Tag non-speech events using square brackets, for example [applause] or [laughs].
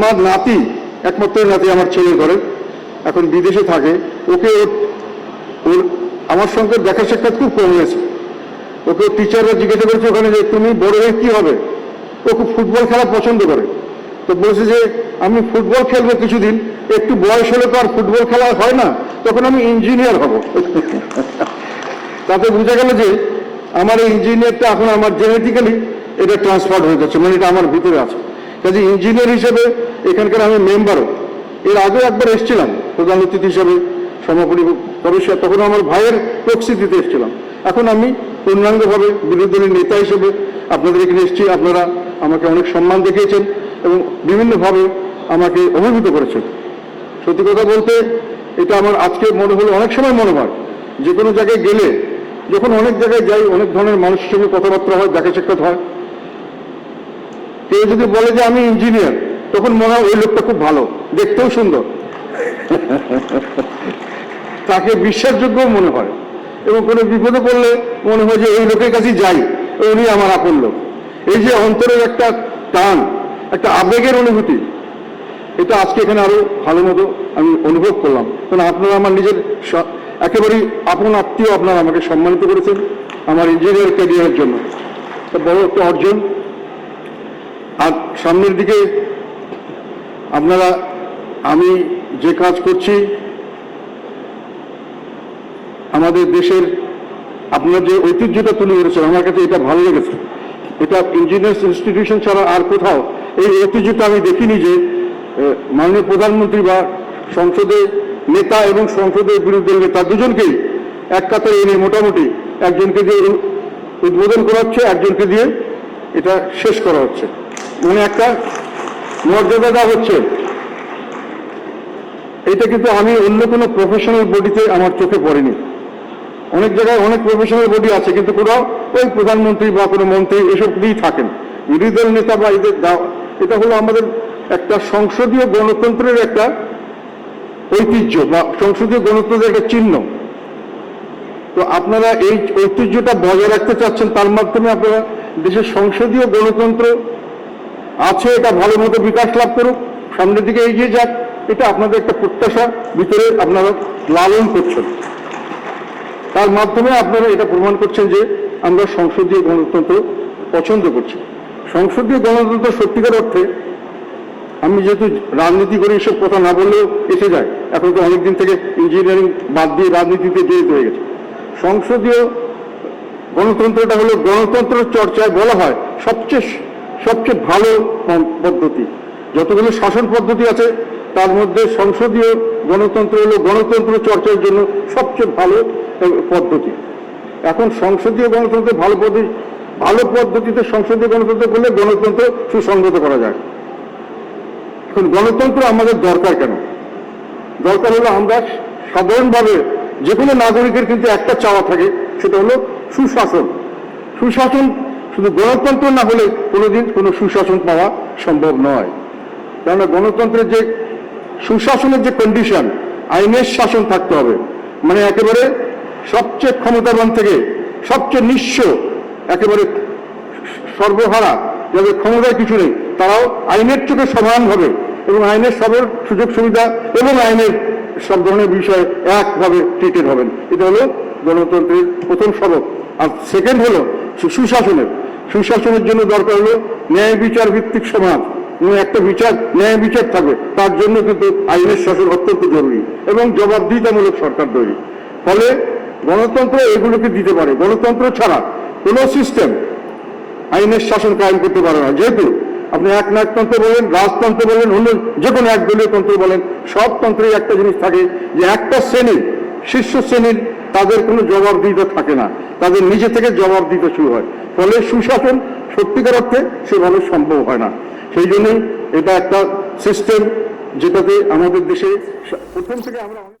আমার নাতি, একমাত্র নাতি আমার ছেলের ঘরে, এখন বিদেশে থাকে। ওকে ওর- ওর, আমার সঙ্গে দেখা সাক্ষাৎ খুব কম হয়েছে ওকে টিচাররা জিজ্ঞাসা করেছে ওখানে যে, তুমি বড় হয়ে কী হবে? ও খুব ফুটবল খেলা পছন্দ করে। তো বলছে যে, আমি ফুটবল খেলব কিছুদিন, একটু বয়স হলে তো আর ফুটবল খেলা হয় না, তখন আমি ইঞ্জিনিয়ার হব। [laughs] তাতে বোঝা গেল যে, আমার এই ইঞ্জিনিয়ারটা এখন আমার জেনেটিক্যালি এটা ট্রান্সফার হয়ে যাচ্ছে মানে এটা আমার ভিতরে আছে। কাজে ইঞ্জিনিয়ার হিসেবে এখানকার আমি মেম্বারও এর আগেও একবার এসেছিলাম, প্রধান অতিথি হিসেবে সমাপনী সদস্য তখন আমার ভাইয়ের প্রক্সি দিতে এসেছিলাম। এখন আমি পূর্ণাঙ্গভাবে বিরোধী দলের নেতা হিসেবে আপনাদের এখানে এসেছি, আপনারা আমাকে অনেক সম্মান দেখিয়েছেন এবং বিভিন্নভাবে আমাকে অভিভূত করেছেন। সত্যি কথা বলতে, এটা আমার আজকে মনে হলো অনেক সময় মনে হয়, যে কোনো জায়গায় গেলে, যখন অনেক জায়গায় যাই, অনেক ধরনের মানুষের সঙ্গে কথাবার্তা হয়, দেখা সাক্ষাৎ হয়। কেউ যদি বলে যে আমি ইঞ্জিনিয়ার তখন মনে হয় ওই লোকটা খুব ভালো, দেখতেও সুন্দর। তাকে বিশ্বাসযোগ্য মনে হয়। এবং কোনো বিপদে পড়লে মনে হয় যে এই লোকের কাছে যাই, উনি আমার আপন লোক। এই যে অন্তরের একটা টান, একটা আবেগের অনুভূতি, এটা আজকে এখানে আরও ভালো মতো আমি অনুভব করলাম। কারণ আপনারা আমার নিজের একেবারেই আপন আত্মীয় আপনারা আমাকে সম্মানিত করেছেন আমার ইঞ্জিনিয়ার ক্যারিয়ারের জন্য। বড় একটা অর্জন। আর সামনের দিকে আপনারা, আমি যে কাজ করছি, আমাদের দেশের, আপনার যে ঐতিহ্যটা তুলে ধরেছেন, আমার কাছে এটা ভালো লেগেছে। এটা ইঞ্জিনিয়ার্স ইনস্টিটিউশন ছাড়া আর কোথাও, এই ঐতিহ্যটা আমি দেখিনি যে মাননীয় প্রধানমন্ত্রী বা সংসদে নেতা এবং সংসদের বিরুদ্ধে নেতা দুজনকেই এক কাতারে এনে মোটামুটি একজনকে দিয়ে উদ্বোধন করা হচ্ছে, একজনকে দিয়ে এটা শেষ করা হচ্ছে। মানে একটা মর্যাদা দেওয়া হচ্ছে, এটা কিন্তু আমি অন্য কোনো প্রফেশনাল বডিতে আমার চোখে পড়েনি। অনেক জায়গায় অনেক প্রফেশনাল বডি আছে, কিন্তু কোনো ওই প্রধানমন্ত্রী বা কোনো মন্ত্রী এসব দিয়েই থাকেন। বিরোধী নেতা বা এদের এটা হলো আমাদের একটা সংসদীয় গণতন্ত্রের একটা ঐতিহ্য বা সংসদীয় গণতন্ত্রের একটা চিহ্ন। তো আপনারা এই ঐতিহ্যটা বজায় রাখতে চাচ্ছেন, তার মাধ্যমে আপনারা দেশের সংসদীয় গণতন্ত্র আছে, এটা ভালো মতো বিকাশ লাভ করুক, সামনের দিকে এগিয়ে যাক। এটা আপনাদের একটা প্রত্যাশা, ভিতরে আপনারা লালন করছেন। তার মাধ্যমে আপনারা এটা প্রমাণ করছেন যে আমরা সংসদীয় গণতন্ত্র পছন্দ করছি। সংসদীয় গণতন্ত্র সত্যিকার অর্থে, আমি যেহেতু রাজনীতি করে, এসব কথা না বললেও এসে যায়। এখন তো অনেকদিন থেকে ইঞ্জিনিয়ারিং বাদ দিয়ে রাজনীতিতে জড়িত হয়ে গেছে। সংসদীয় গণতন্ত্রটা হলো গণতন্ত্র চর্চায় বলা হয় সবচেয়ে সবচেয়ে ভালো পদ্ধতি। যতগুলো শাসন পদ্ধতি আছে, তার মধ্যে সংসদীয় গণতন্ত্র হলো গণতন্ত্র চর্চার জন্য সবচেয়ে ভালো পদ্ধতি। এখন সংসদীয় গণতন্ত্রের ভালো পদ্ধতি, ভালো পদ্ধতিতে সংসদীয় গণতন্ত্র করলে গণতন্ত্র সুসংগত করা যায়। এখন গণতন্ত্র আমাদের দরকার কেন? দরকার হলো আমরা সাধারণভাবে যে কোনো নাগরিকের কিন্তু একটা চাওয়া থাকে, সেটা হলো সুশাসন। সুশাসন শুধু গণতন্ত্র না হলে কোনোদিন কোনো সুশাসন পাওয়া সম্ভব নয়। কেননা গণতন্ত্রের যে সুশাসনের যে কন্ডিশন আইনের শাসন থাকতে হবে। মানে একেবারে সবচেয়ে ক্ষমতাবান থেকে সবচেয়ে নিঃস্ব, একেবারে সর্বহারা, যাদের ক্ষমতায় কিছু নেই, তারাও আইনের চোখে সমানভাবে এবং আইনের সবের সুযোগ সুবিধা এবং আইনের সব ধরনের বিষয়ে একভাবে ট্রিটেড হবেন। এটা হলো গণতন্ত্রের প্রথম সবক। আর সেকেন্ড হলো সুশাসনের। সুশাসনের জন্য দরকার হলো ন্যায় বিচার ভিত্তিক সমাজ। একটা বিচার, ন্যায় বিচার থাকবে তার জন্য কিন্তু আইনের শাসন অত্যন্ত জরুরি এবং জবাবদিহিতামূলক সরকার তৈরি। ফলে গণতন্ত্র এগুলোকে দিতে পারে। গণতন্ত্র ছাড়া কোনো সিস্টেম আইনের শাসন কায়েম করতে পারে না। যেহেতু আপনি এক নায়কতন্ত্র বলেন, রাজতন্ত্র বলেন অন্য যে কোনো এক দলীয় তন্ত্র বলেন, সব তন্ত্রেই একটা জিনিস থাকে যে একটা শ্রেণির, শীর্ষ শ্রেণির তাদের কোনো জবাবদিহিতা থাকে না। তাদের নিজে থেকে জবাব দিতে শুরু হয়। ফলে সুশাসন সত্যিকার অর্থে সেভাবে সম্ভব হয় না। সেই জন্যই এটা একটা সিস্টেম যেটাতে আমাদের দেশে প্রথম থেকে আমরা